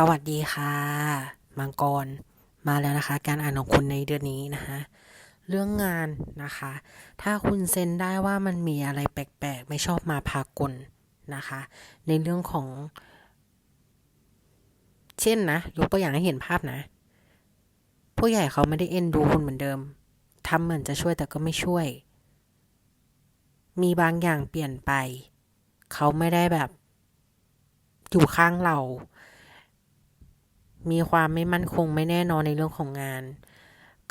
สวัสดีค่ะ มังกรมาแล้วนะคะ การอ่านของคุณในเดือนนี้นะคะเรื่องงานนะคะ ถ้าคุณเซ็นได้ว่ามันมีอะไรแปลกๆ ไม่ชอบมาพากลนะคะ ในเรื่องของ เช่นนะยกตัวอย่างให้เห็นภาพนะ ผู้ใหญ่เขาไม่ได้เอ็นดูคุณเหมือนเดิมทำเหมือนจะช่วยแต่ก็ไม่ช่วย มีบางอย่างเปลี่ยนไป เขาไม่ได้แบบ อยู่ข้างเรา มีความไม่มั่นคงไม่แน่นอนในเรื่องของงาน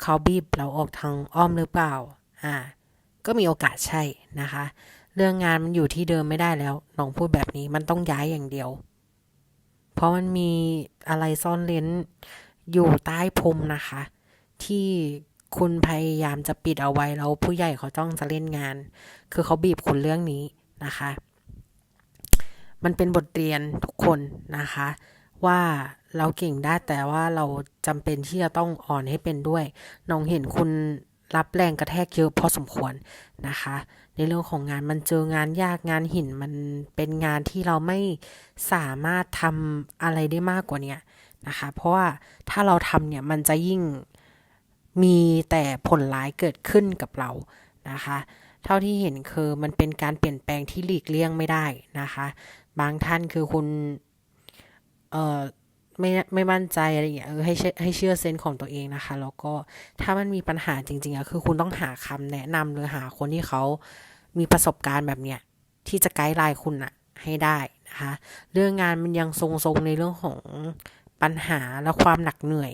เขาบีบเราออกทางอ้อมหรือเปล่า อ่า ก็มีโอกาสใช่นะคะ เรื่องงานมันอยู่ที่เดิมไม่ได้แล้วน้องพูดแบบนี้มันต้องย้ายอย่างเดียว เพราะมันมีอะไรซ่อนเร้นอยู่ใต้พรมนะคะ ที่คุณพยายามจะปิดเอาไว้แล้วผู้ใหญ่เขาต้องจะเล่นงาน คือเขาบีบคุณเรื่องนี้นะคะ มันเป็นบทเรียนทุกคนนะคะ ว่าเราเก่งได้แต่ว่าเราจำเป็นที่จะต้องอ่อนให้เป็นด้วย น้องเห็นคุณรับแรงกระแทกเยอะพอสมควรนะคะ ในเรื่องของงานมันเจองานยากงานหินมันเป็นงานที่เราไม่สามารถทำอะไรได้มากกว่านี้นะคะ เพราะว่าถ้าเราทำเนี่ยมันจะยิ่งมีแต่ผลร้ายเกิดขึ้นกับเรานะคะ เท่าที่เห็นคือมันเป็นการเปลี่ยนแปลงที่หลีกเลี่ยงไม่ได้นะคะ บางท่านคือคุณ เออไม่ไม่มั่นใจอะไรอย่างเงี้ยเออให้เชื่อให้เชื่อเซนส์ของตัวเองนะคะ แล้วก็ถ้ามันมีปัญหาจริงๆอะคือคุณต้องหาคำแนะนำหรือหาคนที่เขามีประสบการณ์แบบเนี้ยที่จะไกด์ไลน์คุณอะให้ได้นะคะ เรื่องงานมันยังทรงๆในเรื่องของปัญหาและความหนักเหนื่อย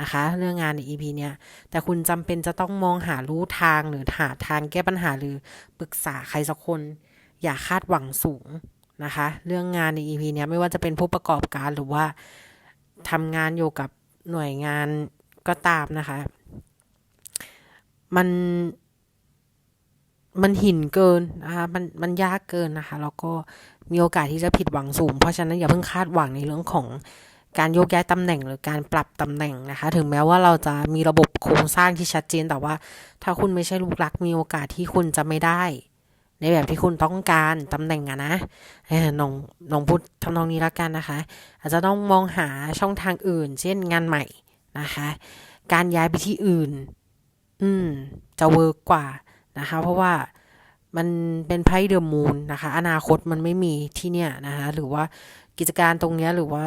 นะคะ เรื่องงานใน EP เนี้ยแต่คุณจำเป็นจะต้องมองหารู้ทางหรือหาทางแก้ปัญหาหรือปรึกษาใครสักคน อย่าคาดหวังสูง นะคะ เรื่องงานใน EP เนี้ยไม่ว่าจะเป็นผู้ประกอบการหรือว่าทำงานอยู่กับหน่วยงานก็ตามนะคะ มันมันหินเกินนะคะมันมันยากเกินนะคะ แล้วก็มีโอกาสที่จะผิดหวังสูง เพราะฉะนั้นอย่าเพิ่งคาดหวังในเรื่องของการโยกย้ายตำแหน่งหรือการปรับตำแหน่งนะคะ ถึงแม้ว่าเราจะมีระบบโครงสร้างที่ชัดเจนแต่ว่า ถ้าคุณไม่ใช่ลูกรักมีโอกาสที่คุณจะไม่ได้ ในแบบที่คุณต้องการตำแหน่งอะนะน้องน้องพูดทำนองนี้และกันนะคะ อาจจะต้องมองหาช่องทางอื่น เช่นงานใหม่นะคะ การย้ายไปที่อื่น อืม จะเวิร์กกว่านะคะ เพราะว่ามันเป็นไพ่เดอะมูนนะคะ อนาคตมันไม่มีที่เนี่ยนะคะหรือว่ากิจการตรงเนี้ยหรือว่า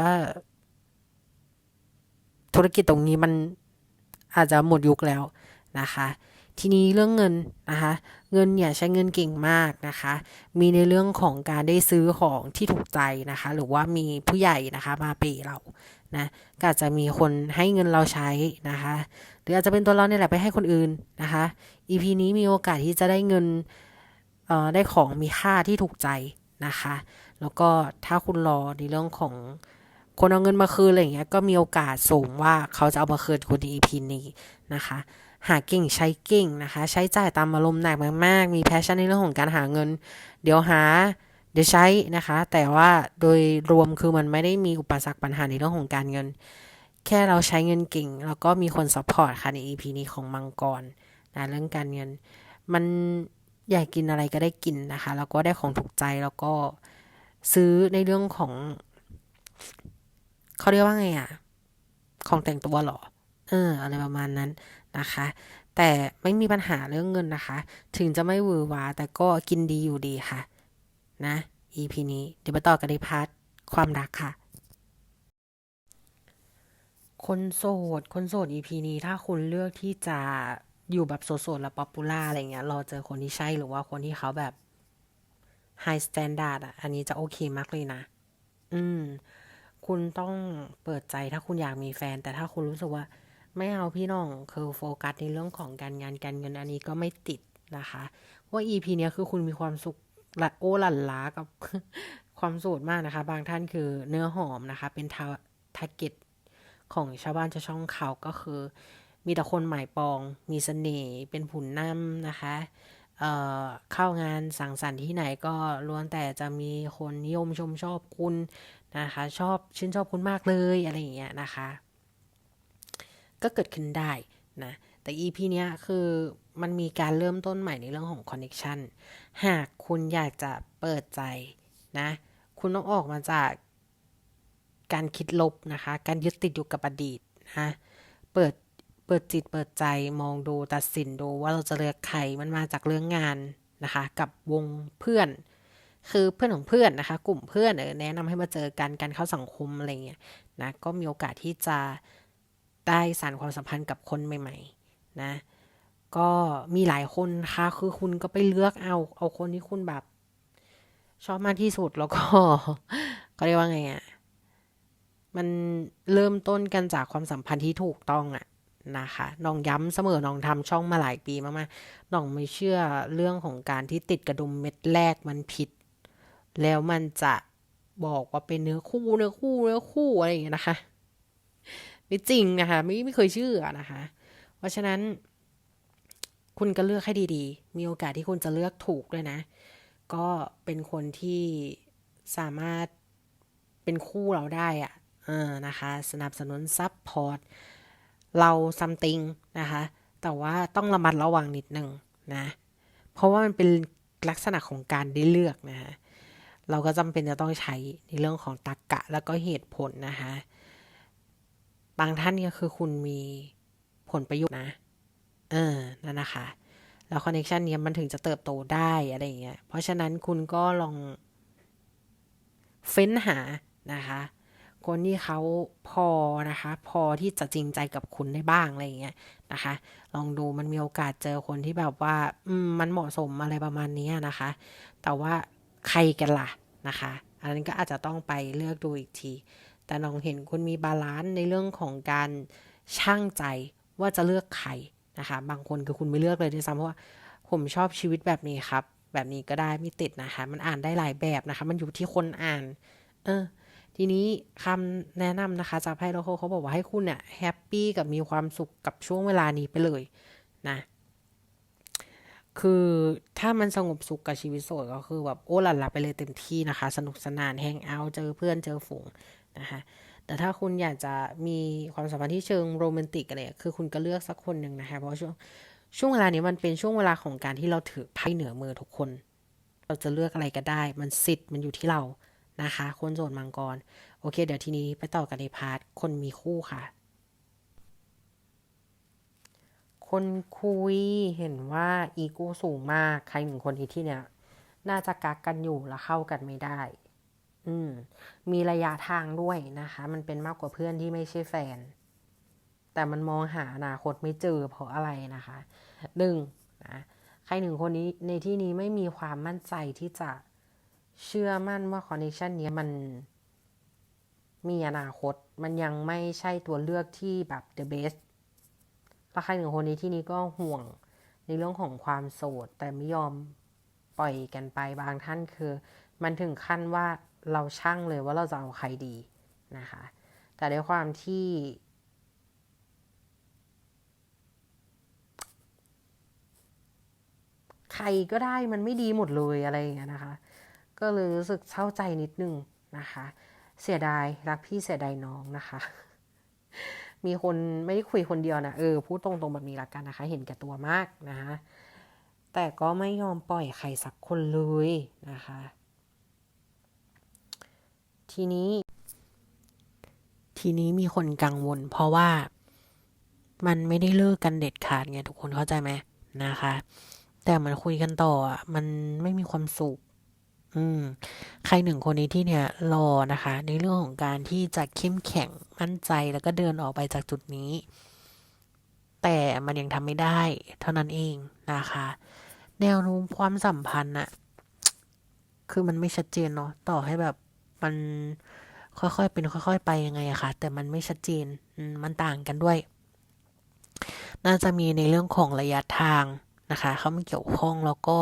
ธุรกิจตรงนี้มันอาจจะหมดยุคแล้วนะคะ ทีนี้เรื่องเงินนะคะเงินเนี่ยใช้เงินเก่งมากนะคะ มีในเรื่องของการได้ซื้อของที่ถูกใจนะคะ หรือว่ามีผู้ใหญ่นะคะมาเปเรานะก็อาจจะมีคนให้เงินเราใช้นะคะ หรืออาจจะเป็นตัวเราเนี่ยแหละไปให้คนอื่นนะคะ EP นี้มีโอกาสที่จะได้เงินเอ่อได้ของมีค่าที่ถูกใจนะคะ แล้วก็ถ้าคุณรอในเรื่องของคนเอาเงินมาคืนอะไรอย่างเงี้ยก็มีโอกาสสูงว่าเขาจะเอามาคืนคุณใน EP นี้นะคะ หาเก่งใช้เก่งนะคะ ใช้จ่ายตามอารมณ์หนักมากๆ มีแพชชั่นในเรื่องของการหาเงิน เดี๋ยวหาเดี๋ยวใช้นะคะ แต่ว่าโดยรวมคือมันไม่ได้มีอุปสรรคปัญหาในเรื่องของการเงิน แค่เราใช้เงินเก่ง แล้วก็มีคนซัพพอร์ตค่ะใน EP นี้ของมังกรนะเรื่องการเงิน มันอยากกินอะไรก็ได้กินนะคะ แล้วก็ได้ของถูกใจแล้วก็ซื้อในเรื่องของ เขาเรียกว่าไงอะของแต่งตัวหรอเอออะไรประมาณนั้น นะคะ แต่ไม่มีปัญหาเรื่องเงินนะคะ ถึงจะไม่วือวาแต่ก็กินดีอยู่ดีค่ะ นะ EP นี้เดี๋ยวไปต่อกันในพาร์ทความรักค่ะ คนโสด คนโสด EP นี้ถ้าคุณเลือกที่จะอยู่แบบโสดๆและป๊อปปูล่าอะไรเงี้ยรอเจอคนที่ใช่หรือว่าคนที่เขาแบบไฮสแตนดาร์ดอะ อันนี้จะโอเคมากเลยนะ อืม คุณต้องเปิดใจถ้าคุณอยากมีแฟน แต่ถ้าคุณรู้สึกว่า ไม่เอาพี่น้องคือโฟกัสในเรื่องของการงานการเงินอันนี้ก็ไม่ติดนะคะ ว่า EP เนี้ยคือคุณมีความสุขละโอหลันล้ากับความโสดมากนะคะ บางท่านคือเนื้อหอมนะคะ เป็นทาทาร์เก็ตของชาวบ้านชาวช่องเขาก็คือ มีแต่คนหมายปอง มีเสน่ห์เป็นผุนนำนะคะเอ่อเข้างานสังสรรค์ที่ไหนก็ล้วนแต่จะมีคนนิยมชมชอบคุณนะคะ ชอบชื่นชอบคุณมากเลยอะไรอย่างเงี้ยนะคะ ก็เกิดขึ้นได้นะแต่ EP เนี้ยคือมันมีการเริ่มต้นใหม่ในเรื่องของคอนเน็ชันหากคุณอยากจะเปิดใจนะ คุณต้องออกมาจากการคิดลบนะคะ การยึดติดอยู่กับอดีตนะเปิดเปิดจิตเปิดใจมองดูตัดสินดูว่าเราจะเลือกใครมันมาจากเรื่องงานนะคะ กับวงเพื่อน คือเพื่อนของเพื่อนนะคะ กลุ่มเพื่อนเออแนะนำให้มาเจอกันการเข้าสังคมอะไรเงี้ยนะก็มีโอกาสที่จะ ได้สานความสัมพันธ์กับคนใหม่ๆ นะ ก็มีหลายคนนะคะคือคุณก็ไปเลือกเอา เอาคนที่คุณแบบ ชอบมากที่สุดแล้วก็เขาเรียกว่าไงอะ่ะ มันเริ่มต้นกันจากความสัมพันธ์ที่ถูกต้องอะนะคะน้องย้ำเสมอน้องทำช่องมาหลายปีมากๆน้องไม่เชื่อเรื่องของการที่ติดกระดุมเม็ดแรกมันผิด แล้วมันจะบอกว่าเป็นเนื้อคู่เนื้อคู่เนื้อคู่อะไรอย่างเงี้ยนะคะ ไม่จริงนะคะ ไม่ไม่เคยเชื่อนะคะ เพราะฉะนั้น คุณก็เลือกให้ดีๆ มีโอกาสที่คุณจะเลือกถูกด้วยนะ ก็เป็นคนที่สามารถเป็นคู่เราได้อะเออนะคะ สนับสนุนซับพอร์ตเราซัมติงนะคะ แต่ว่าต้องระมัดระวังนิดนึงนะ เพราะว่ามันเป็นลักษณะของการได้เลือกนะคะเราก็จำเป็นจะต้องใช้ในเรื่องของตรรกกะแล้วก็เหตุผลนะคะ บางท่านเนี่ยคือคุณมีผลประโยชน์นะ เออ นั่นนะคะ แล้วคอนเนคชันเนี้มันถึงจะเติบโตได้อะไรอย่างเงี้ย เพราะฉะนั้นคุณก็ลองเฟ้นหานะคะ คนที่เขาพอนะคะ พอที่จะจริงใจกับคุณได้บ้างอะไรอย่างเงี้ยนะคะ ลองดูมันมีโอกาสเจอคนที่แบบว่า อืม มันเหมาะสมอะไรประมาณนี้นะคะ แต่ว่าใครกันล่ะนะคะ อันนั้นก็อาจจะต้องไปเลือกดูอีกที แต่น้องเห็นคุณมีบาลานซ์ในเรื่องของการช่างใจว่าจะเลือกใครนะคะ บางคนคือคุณไม่เลือกเลยด้วยซ้ำเพราะว่าผมชอบชีวิตแบบนี้ครับ แบบนี้ก็ได้ไม่ติดนะคะ มันอ่านได้หลายแบบนะคะ มันอยู่ที่คนอ่าน เออ ทีนี้คำแนะนำนะคะ จากไพ่โลโคเขาบอกว่าให้คุณเนี่ยแฮปปี้กับมีความสุขกับช่วงเวลานี้ไปเลยนะคือถ้ามันสงบสุขกับชีวิตโสดก็คือแบบโอ้หลันหลับไปเลยเต็มที่นะคะ สนุกสนานแฮงเอาท์เจอเพื่อนเจอฝูง นะคะแต่ถ้าคุณอยากจะมีความสัมพันธ์ที่เชิงโรแมนติกอะไรคือคุณก็เลือกสักคนหนึ่งนะคะเพราะช่วงช่วงเวลานี้มันเป็นช่วงเวลาของการที่เราถือไพ่เหนือมือทุกคน เราจะเลือกอะไรก็ได้ มันสิทธิ์มันอยู่ที่เรานะคะ คนโสดมังกร โอเค เดี๋ยวทีนี้ไปต่อกันในพาร์ทคนมีคู่ค่ะ คนคุยเห็นว่าอีโก้สูงมาก ใครหนึ่งคนที่เนี่ยน่าจะกักกันอยู่แล้วเข้ากันไม่ได้ อืมมีระยะทางด้วยนะคะ มันเป็นมากกว่าเพื่อนที่ไม่ใช่แฟน แต่มันมองหาอนาคตไม่เจอเพราะอะไรนะคะหนึ่งนะใครหนึ่งคนนี้ในที่นี้ไม่มีความมั่นใจที่จะเชื่อมั่นว่าคอนเนคชันนี้มันมีอนาคต มันยังไม่ใช่ตัวเลือกที่แบบ the best แล้วใครหนึ่งคนนี้ที่นี้ก็ห่วงในเรื่องของความโสด แต่ไม่ยอมปล่อยกันไปบางท่านคือ มันถึงขั้นว่า เราช่างเลยว่าเราจะเอาใครดีนะคะ แต่ด้วยความที่ ใครก็ได้มันไม่ดีหมดเลยอะไรอย่างเงี้ยนะคะ ก็เลยรู้สึกเศร้าใจนิดนึงนะคะ เสียดายรักพี่เสียดายน้องนะคะ มีคนไม่ได้คุยคนเดียวนะเออพูดตรงๆแบบนี้ละกันนะคะ เห็นแก่ตัวมากนะคะแต่ก็ไม่ยอมปล่อยใครสักคนเลยนะคะ ทีนี้ ทีนี้มีคนกังวล เพราะว่ามันไม่ได้เลิกกันเด็ดขาดไงทุกคนเข้าใจไหมนะคะ แต่มันคุยกันต่ออะมันไม่มีความสุข อืม ใครหนึ่งคนนี้ที่เนี่ย รอนะคะ ในเรื่องของการที่จะเข้มแข็งมั่นใจแล้วก็เดินออกไปจากจุดนี้ แต่มันยังทำไม่ได้ เท่านั้นเองนะคะ แนวโน้มความสัมพันธ์อะคือมันไม่ชัดเจนเนาะต่อให้แบบ มันค่อยๆเป็นค่อย ๆ ไปยังไงอะคะแต่มันไม่ชัดเจนมันต่างกันด้วย น่าจะมีในเรื่องของระยะทางนะคะเขาไม่เกี่ยวข้องแล้วก็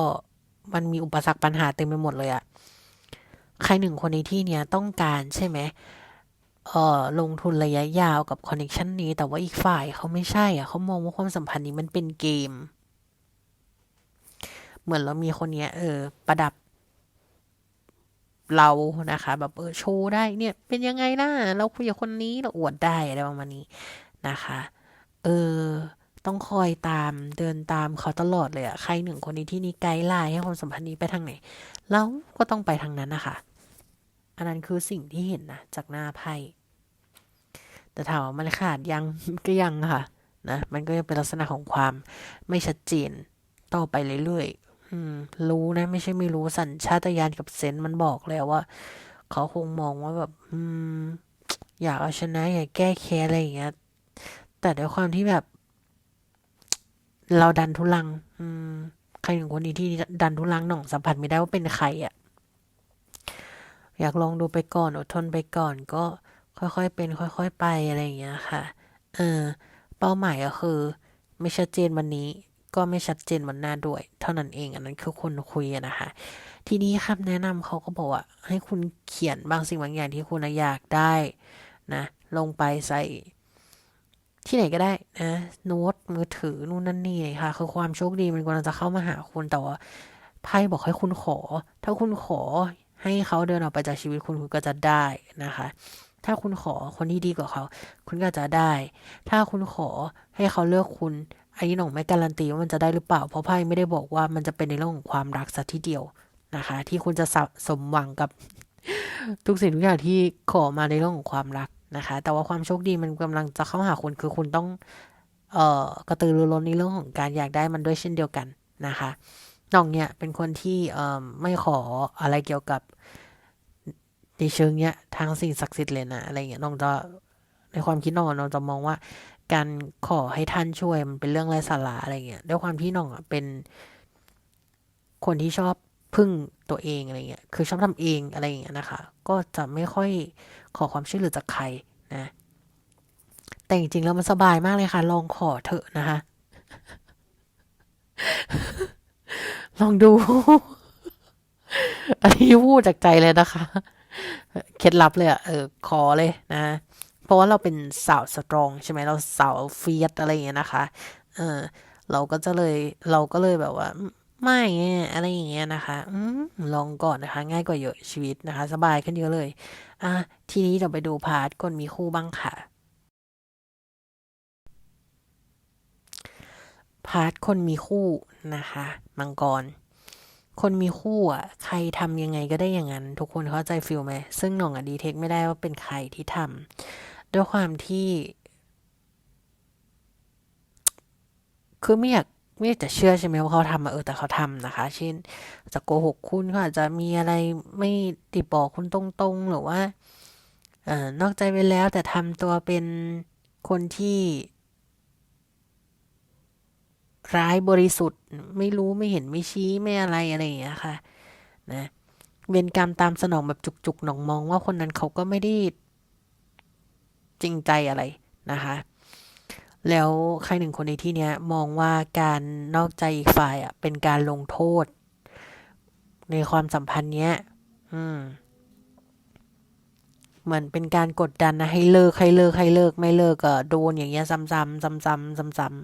มันมีอุปสรรคปัญหาเต็มไปหมดเลยอะใครหนึ่งคนในที่เนี้ยต้องการใช่ไหมเอ่อลงทุนระยะยาวกับคอนเนคชันนี้ แต่ว่าอีกฝ่ายเขาไม่ใช่อะเขามองว่าความสัมพันธ์นี้มันเป็นเกม เหมือนเรามีคนเนี้ยเออประดับ เรานะคะ แบบเออโชว์ได้เนี่ยเป็นยังไงล่ะเราคุยกับคนนี้เราอวดได้อะไรประมาณนี้นะคะ เออต้องคอยตามเดินตามเขาตลอดเลยอะใครหนึ่งคนนี้ที่นี่ไกด์ไลน์ให้ความสัมพันธ์นี้ไปทางไหนเราก็ต้องไปทางนั้นนะคะอันนั้นคือสิ่งที่เห็นนะจากหน้าไพ่แต่ถามว่ามันขาดยังก็ยังค่ะนะมันก็ยังเป็นลักษณะของความไม่ชัดเจนต่อไปเรื่อยๆ อืม รู้นะ ไม่ใช่ไม่รู้สัญชาตญาณกับเซนส์มันบอกแล้วว่า เขาคงมองว่าแบบ อืม อยากเอาชนะอยากแก้แค้นอะไรอย่างเงี้ย แต่ด้วยความที่แบบ เราดันทุลัง อืม ใครหนึ่งคนนี้ที่ดันทุลังหน่องสัมผัสไม่ได้ว่าเป็นใครอะ่ะ อยากลองดูไปก่อนอดทนไปก่อนก็ค่อยๆเป็น ค่อย ๆ ไปอะไรอย่างเงี้ยค่ะ เออ เป้าหมายก็คือ ไม่ชัดเจนวันนี้ ก็ไม่ชัดเจนวันหน้าด้วย เท่านั้นเองอันนั้นคือคนคุยนะคะ ทีนี้คำแนะนำเขาก็บอกว่าให้คุณเขียนบางสิ่งบางอย่างที่คุณอยากได้นะลงไปใส่ที่ไหนก็ได้นะโน้ตมือถือนู่นนั่นนี่ค่ะ คือความโชคดีมันกำลังจะเข้ามาหาคุณแต่ว่าไพ่บอกให้คุณขอ ถ้าคุณขอให้เขาเดินออกไปจากชีวิตคุณคุณก็จะได้นะคะ ถ้าคุณขอคนที่ดีกว่าเขา คุณก็จะได้ ถ้าคุณขอให้เขาเลือกคุณ อันนี้หน่องไม่การันตีว่ามันจะได้หรือเปล่า เพราะไพ่ไม่ได้บอกว่ามันจะเป็นในเรื่องของความรักสักทีเดียวนะคะ ที่คุณจะสมหวังกับทุกสิ่งทุกอย่างที่ขอมาในเรื่องของความรักนะคะ แต่ว่าความโชคดีมันกำลังจะเข้าหาคุณคือคุณต้องเอ่อกระตือรือร้นในเรื่องของการอยากได้มันด้วยเช่นเดียวกันนะคะน้องเนี่ยเป็นคนที่เอ่อไม่ขออะไรเกี่ยวกับในเชิงเนี้ยทางสิ่งศักดิ์สิทธิ์เลยนะอะไรเงี้ยน้องจะในความคิดน้องน้องจะมองว่า การขอให้ท่านช่วยมันเป็นเรื่องไร้สาระอะไรเงี้ยด้วยความที่น้องอะเป็นคนที่ชอบพึ่งตัวเองอะไรเงี้ย คือชอบทำเองอะไรอย่างเงี้ยนะคะ ก็จะไม่ค่อยขอความช่วยเหลือจากใครนะ แต่จริงๆแล้วมันสบายมากเลยค่ะ ลองขอเถอะนะคะ ลองดู อันนี้พูดจากใจเลยนะคะ เคล็ดลับเลยอะเออ ขอเลยนะ ราะว่าเราเป็นสาวสตรองใช่ไหมเราสาวเฟียสอะไรอย่างเงี้ยนะคะ เออ เราก็จะเลยเราก็เลยแบบว่า ไม่อะไรอย่างเงี้ยนะคะอืลองก่อนนะคะ ง่ายกว่าเยอะชีวิตนะคะ สบายขึ้นเยอะเลย อะทีนี้เราไปดูพาร์ทคนมีคู่บ้างค่ะพาร์ทคนมีคู่นะคะ มังกร คนมีคู่อะ ใครทำยังไงก็ได้อย่างนั้น ทุกคนเข้าใจฟิลไหม ซึ่งหน่องอะดีเทคไม่ได้ว่าเป็นใครที่ทำ ด้วยความที่ คือไม่อยากไม่อยากจะเชื่อใช่ไหมว่าเขาทำมาเออแต่เขาทำนะคะ เช่นจะโกหกคุณเขาอาจจะมีอะไรไม่ติดบอกคุณตรงๆ หรือว่าเอ่อนอกใจไปแล้วแต่ทำตัวเป็นคนที่ ร้ายบริสุทธิ์ ไม่รู้ไม่เห็นไม่ชี้ไม่อะไรอะไรอย่างเงี้ยค่ะ นะเวรกรรมตามสนองแบบจุกๆหนองมองว่าคนนั้นเขาก็ไม่ได้ จริงใจอะไรนะคะแล้วใครหนึ่งคนในที่เนี้ยมองว่าการนอกใจอีกฝ่ายอะเป็นการลงโทษ ในความสัมพันธ์เนี้ย อืม เหมือนเป็นการกดดันนะให้เลิกให้เลิกให้เลิกไม่เลิกก็โดนอย่างเงี้ยซ้ำๆซ้ำๆซ้ำ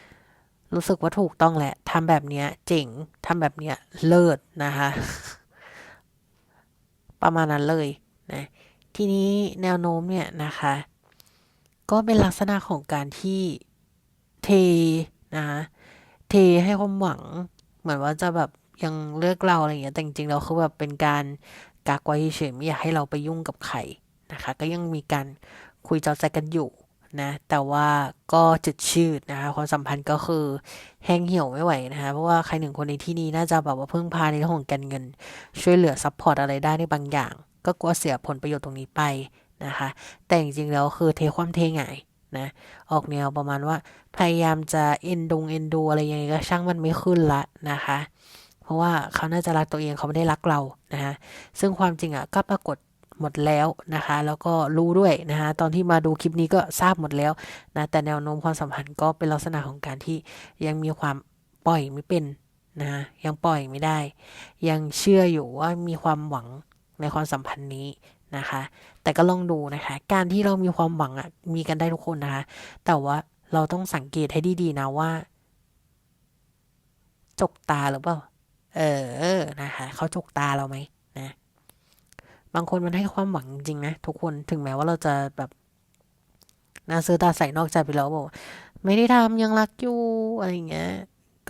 ๆรู้สึกว่าถูกต้องแหละทำแบบเนี้ย เจ๋งทำแบบเนี้ย เลิศนะคะ ประมาณนั้นเลยนะทีนี้แนวโน้มเนี่ยนะคะ ก็เป็นลักษณะของการที่เทนะเทให้ความหวัง เหมือนว่าจะแบบยังเลือกเราอะไรอย่างเงี้ยแต่จริงๆเราคือแบบเป็นการกากไว้เฉยไม่อยากให้เราไปยุ่งกับใครนะคะ ก็ยังมีการคุยเจ้าใจกันอยู่นะแต่ว่าก็จืดชืดนะคะความสัมพันธ์ก็คือแห้งเหี่ยวไม่ไหวนะคะเพราะว่าใครหนึ่งคนในที่นี้น่าจะแบบว่าพึ่งพาในเรื่องของการเงิน ช่วยเหลือซัพพอร์ตอะไรได้ในบางอย่าง ก็กลัวเสียผลประโยชน์ตรงนี้ไป นะคะ แต่จริงๆแล้วคือเทความเทไงนะ ออกแนวประมาณว่าพยายามจะเอ็นดงเอ็นดูอะไรยังไงก็ช่างมันไม่ขึ้นละนะคะ เพราะว่าเขาน่าจะรักตัวเองเขาไม่ได้รักเรานะคะซึ่งความจริงอะก็ปรากฏหมดแล้วนะคะ แล้วก็รู้ด้วยนะคะตอนที่มาดูคลิปนี้ก็ทราบหมดแล้วนะแต่แนวโน้มความสัมพันธ์ก็เป็นลักษณะของการที่ยังมีความปล่อยไม่เป็นนะยังปล่อยไม่ได้ ยังเชื่ออยู่ว่ามีความหวังในความสัมพันธ์นี้ นะคะ แต่ก็ลองดูนะคะ การที่เรามีความหวังอะมีกันได้ทุกคนนะคะ แต่ว่าเราต้องสังเกตให้ดีๆนะว่า จกตาหรือเปล่า เออ นะคะเขาจกตาเราไหมนะ บางคนมันให้ความหวังจริงนะทุกคน ถึงแม้ว่าเราจะแบบน่าซื้อตาใส่นอกใจไปแล้วบอกไม่ได้ทำยังรักอยู่อะไรเงี้ย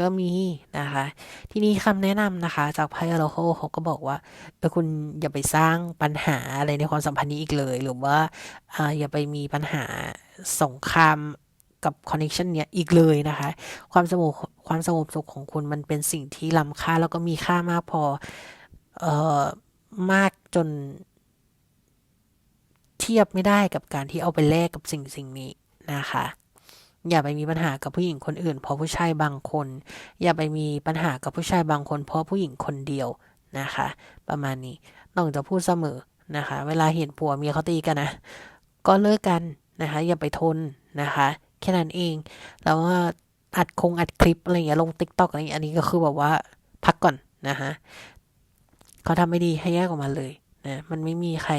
ก็มีนะคะ ทีนี้คำแนะนำนะคะ จากไพ่อโลโคเขาก็บอกว่าเออคุณอย่าไปสร้างปัญหาอะไรในความสัมพันธ์นี้อีกเลย หรือว่าอ่าอย่าไปมีปัญหาสงครามกับคอนเน t ชันเนี้ยอีกเลยนะคะ ความสงบความสงบสุขของคุณมันเป็นสิ่งที่ล้ำค่าแล้วก็มีค่ามากพอเอ่อมากจน เทียบไม่ได้กับการที่เอาไปแลกกับสิ่งสิ่งนี้นะคะ อย่าไปมีปัญหากับผู้หญิงคนอื่น เพราะผู้ชายบางคน อย่าไปมีปัญหากับผู้ชายบางคน เพราะผู้หญิงคนเดียวนะคะ ประมาณนี้น้องจะพูดเสมอนะคะ เวลาเห็นผัวเมียเขาตีกันนะก็เลิกกันนะคะ อย่าไปทนนะคะ แค่นั้นเอง แล้วว่าอัดคงอัดคลิปอะไรอย่างเงี้ยลงติ๊กต็อกอะไรอย่างเงี้ยอันนี้ก็คือแบบว่าพักก่อนนะคะเขาทำไม่ดีให้แยกออกมาเลยนะมันไม่มีใคร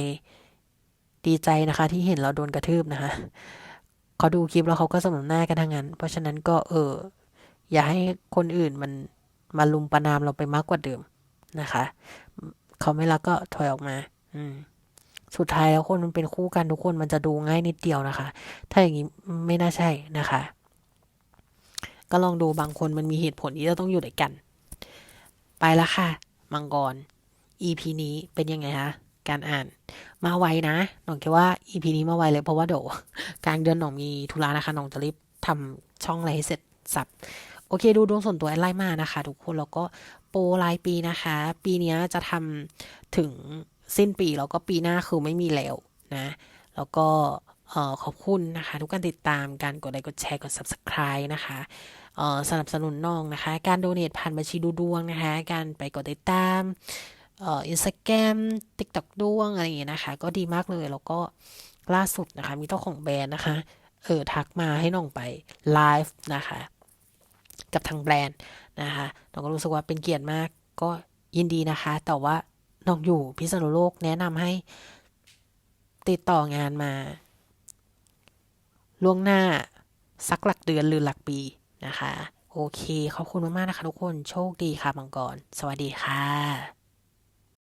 ดีใจนะคะ ที่เห็นเราโดนกระทืบนะคะ เขาดูคลิปแล้วเขาก็สมหน้ากันทั้งนั้น เพราะฉะนั้นก็เออ อย่าให้คนอื่นมันมาลุมประนามเราไปมากกว่าเดิมนะคะ เขาไม่รักก็ถอยออกมา อืม สุดท้ายแล้วคนมันเป็นคู่กันทุกคนมันจะดูง่ายนิดเดียวนะคะ ถ้าอย่างนี้ไม่น่าใช่นะคะ ก็ลองดูบางคนมันมีเหตุผลที่จะต้องอยู่ด้วยกัน ไปละค่ะ มังกร EP นี้เป็นยังไงคะ การอ่านมาไวนะหน้องคิดว่า EP นี้มาไวเลยเพราะว่าเดี๋ยวกลางเดือนหน้องมีธุระนะคะหน้องจะรีบทำช่องอะไรให้เสร็จสับโอเคดูดวงส่วนตัวแอดไลน์มานะคะ ทุกคนแล้วก็โปรรายปีนะคะ ปีนี้จะทำถึงสิ้นปีแล้วก็ปีหน้าคือไม่มีแล้วนะ แล้วก็เอ่อขอบคุณนะคะ ทุกการติดตามการกดไลค์กดแชร์กด subscribe นะคะสนับสนุนน้องนะคะ การโดเนทผ่านบัญชีดูดวงนะคะ การไปกดติดตาม อินสตาแกรมติ๊กต็อกด้วงอะไรอย่างเงี้ยนะคะ ก็ดีมากเลยแล้วก็ล่าสุดนะคะ มีเจ้าของแบรนด์นะคะ เออทักมาให้น้องไปไลฟ์นะคะ กับทางแบรนด์นะคะน้องก็รู้สึกว่าเป็นเกียรติมาก ก็ยินดีนะคะ แต่ว่าน้องอยู่พิษณุโลกแนะนำให้ติดต่องานมา ล่วงหน้าสักหลักเดือนหรือหลักปีนะคะ โอเค ขอบคุณมาก ๆ นะคะทุกคนโชคดีค่ะมังกร สวัสดีค่ะ